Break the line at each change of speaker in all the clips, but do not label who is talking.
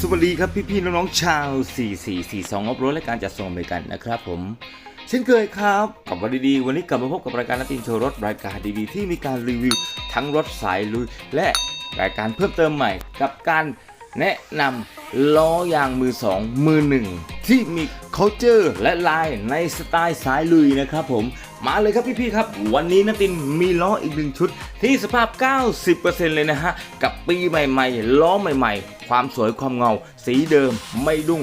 สวัสดีครับพี่ๆน้องๆชาว 4442ออฟโรดและการจัดส่งบริการนะครับผม เช่นเคยครับกลับวันดีๆวันนี้กลับมาพบกับรายการนัดตินโชว์รถรายการดีๆ ที่มีการรีวิวทั้งรถสายลุย และรายการเพิ่มเติมใหม่ กับการแนะนำล้อยางมือสองมือหนึ่งที่มี culture และลายในสไตล์สายลุยนะครับผม มาเลยครับพี่ๆครับ วันนี้นตินมีล้ออีกหนึ่งชุด ที่สภาพ 90%เลยนะฮะ กับปีใหม่ๆ ล้อใหม่ๆ ความสวยความเงา สีเดิมไม่ดุ้ง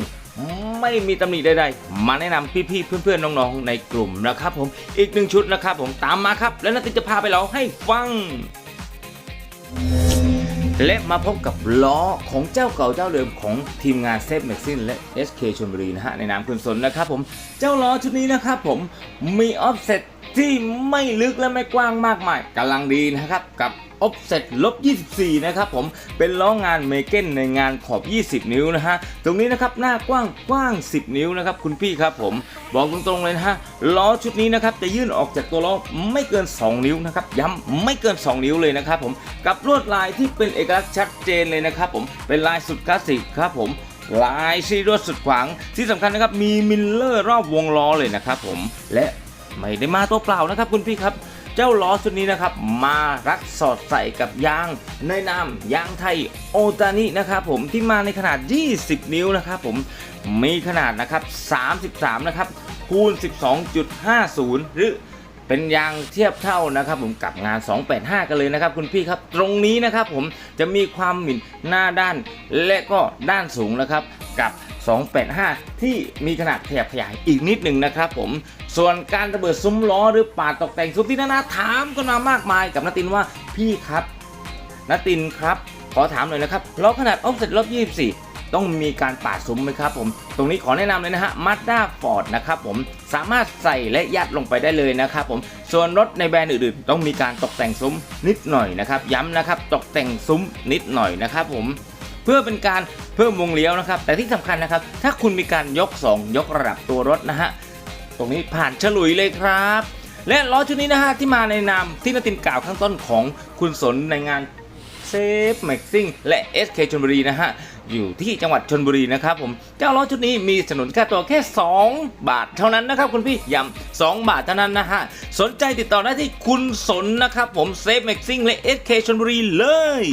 ไม่มีตำหนิใดๆ มาแนะนำพี่ๆ เพื่อนๆ น้องๆ ในกลุ่มนะครับผมอีกหนึ่งชุดนะครับผมตามมาครับ แล้วนัตินจะพาไปเราให้ฟัง และมาพบกับล้อของเจ้าเก่าเจ้าเดิมของทีมงานเซฟแม็กซินและ SK ชลบุรีนะฮะ ในนามคุณสนนะครับผม เจ้าล้อชุดนี้นะครับผมมีออฟเซ็ตที่ไม่ลึกและไม่กว้างมากมายกำลังดีนะครับกับ ออฟเซ็ตลบ 24 นะครับผมเป็นล้องานเมเกนในงานขอบ 20 นิ้วนะฮะตรงนี้นะครับหน้ากว้างกว้าง 10 นิ้วนะครับคุณพี่ครับผมบอกตรงๆเลยนะฮะล้อชุดนี้นะครับจะยื่นออกจากตัวล้อไม่เกิน 2 นิ้วนะครับย้ำไม่เกิน 2 นิ้วเลยนะครับผมกับลวดลายที่เป็นเอกลักษณ์ชัดเจนเลยนะครับผมเป็นลายสุดคลาสสิกครับผมลายซีรวดสุดขวางที่สำคัญนะครับมีมิลเลอร์รอบวงล้อเลยนะครับผมและไม่ได้มาตัวเปล่านะครับคุณพี่ครับ เจ้าล้อชุดนี้นะครับ มารักสอดใส่กับยางในนามยางไทยโอตานินะครับผมที่มาในขนาด 20 นิ้วนะครับผมมีขนาดนะครับ 33 นะครับคูณ 12.50 หรือเป็นยางเทียบเท่านะครับผมกับงาน 285 กันเลยนะครับ คุณพี่ครับตรงนี้นะครับผมจะมีความหมิ่นหน้าด้านและก็ด้านสูงนะครับ กับ 285 ที่มีขนาดขยับขยายอีกนิดหนึ่งนะครับผม ส่วนการระเบิดซุ้มล้อหรือปาดตกแต่งซุ้มที่นานาถามกันมามากมายกับนตินว่าพี่ครับนตินครับ ขอถามหน่อยนะครับล้อขนาดออฟเซ็ตลบ24ต้องมีการปาดซุ้มไหมครับผม ตรงนี้ขอแนะนำเลยนะฮะมาด้าฟอร์ดนะครับผม สามารถใส่และยัดลงไปได้เลยนะครับผม ส่วนรถในแบรนด์อื่นๆ ต้องมีการตกแต่งซุ้มนิดหน่อยนะครับ ย้ำนะครับ ตกแต่งซุ้มนิดหน่อยนะครับผม เพื่อเป็นการ เพิ่มวงเลี้ยวนะครับ แต่ที่สำคัญนะครับ ถ้าคุณมีการยก 2 ยกระดับตัวรถนะฮะ ตรงนี้ผ่านฉลุยเลยครับ และล้อชุดนี้นะฮะที่มาในนามที่นตินกล่าวข้างต้นของคุณสนในงานเซฟแม็กซิ่งและ SK ชลบุรีนะฮะ อยู่ที่จังหวัดชนบุรีนะครับผม เจ้าล้อชุดนี้มีสนุนค่าตัวแค่ 2 บาทเท่านั้นนะครับคุณพี่ย้ำ2บาทเท่านั้นนะฮะ สนใจติดต่อได้ที่คุณสนนะครับผมเซฟแม็กซิ่งและ SK ชลบุรีเลย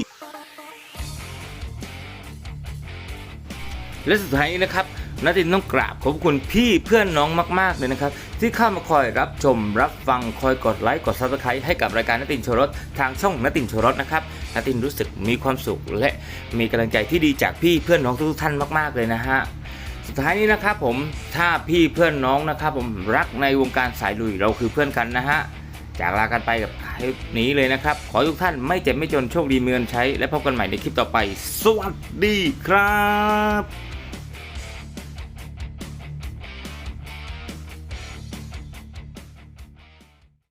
และสุดท้ายนี้นะครับนาตินต้องกราบขอบคุณพี่เพื่อนน้องมาก ๆ เลยนะครับ ที่เข้ามาคอยรับชมรับฟังคอยกดไลค์กดซับสไครต์ให้กับรายการนาตินโชรถทางช่องนาตินโชรถนะครับนาตินรู้สึกมีความสุข และมีกำลังใจที่ดีจากพี่เพื่อนน้องทุกท่านมากๆเลยนะฮะสุดท้ายนี้นะครับผมถ้าพี่เพื่อนน้องนะครับผมรักในวงการสายลุยเราคือเพื่อนกันนะฮะจากลากันไปกับคลิปนี้เลยนะครับ ขอทุกท่านไม่เจ็บไม่จนโชคดีเมีเงินใช้ และพบกันใหม่ในคลิปต่อไป สวัสดีครับ